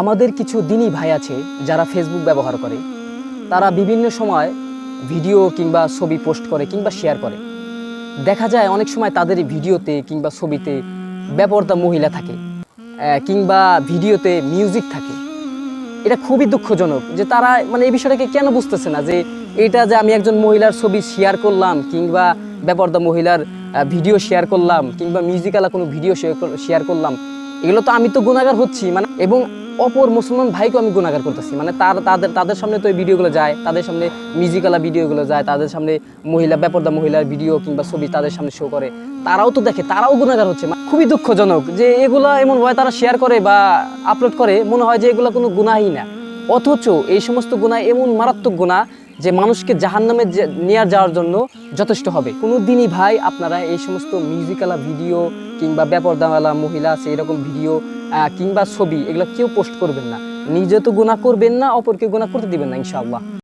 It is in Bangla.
আমাদের কিছু দিনই ভাই আছে যারা ফেসবুক ব্যবহার করে। তারা বিভিন্ন সময় ভিডিও কিংবা ছবি পোস্ট করে কিংবা শেয়ার করে। দেখা যায় অনেক সময় তাদের ভিডিওতে কিংবা ছবিতে ব্যাপারটা মহিলা থাকে কিংবা ভিডিওতে মিউজিক থাকে। এটা খুবই দুঃখজনক যে তারা মানে এই বিষয়টাকে কেন বুঝতেছে না যে এটা যে আমি একজন মহিলার ছবি শেয়ার করলাম কিংবা ব্যাপারটা মহিলার ভিডিও শেয়ার করলাম কিংবা মিউজিকালা কোনো ভিডিও শেয়ার করলাম, এগুলো তো আমি তো গুণাগার হচ্ছি। মানে এবং অপর মুসলমান ভাইকেও আমি গুণাগার করতেছি। মানে তার, তাদের তাদের সামনে তো এই ভিডিওগুলো যায়, তাদের সামনে মিউজিকালা ভিডিওগুলো যায়, তাদের সামনে মহিলা ব্যাপারদা মহিলার ভিডিও কিংবা ছবি তাদের সামনে শো করে। তারাও তো দেখে, তারাও গুণাগার হচ্ছে। মানে খুবই দুঃখজনক যে এগুলো এমন হয় তারা শেয়ার করে বা আপলোড করে, মনে হয় যে এগুলো কোনো গুণাহী না। অথচ এই সমস্ত গুণা এমন মারাত্মক গুণা যে মানুষকে জাহান নামে নিয়ে যাওয়ার জন্য যথেষ্ট হবে। কোনো দিনই ভাই আপনারা এই সমস্ত মিউজিকালা ভিডিও কিংবা ব্যাপার ব্যাপারদাওয়ালা মহিলা আছে, এরকম ভিডিও কিংবা ছবি, এগুলো কেউ পোস্ট করবেন না। নিজে তো গুণা করবেন না, অপরকে গুণা করতে দিবেন না, ইনশাআল্লাহ।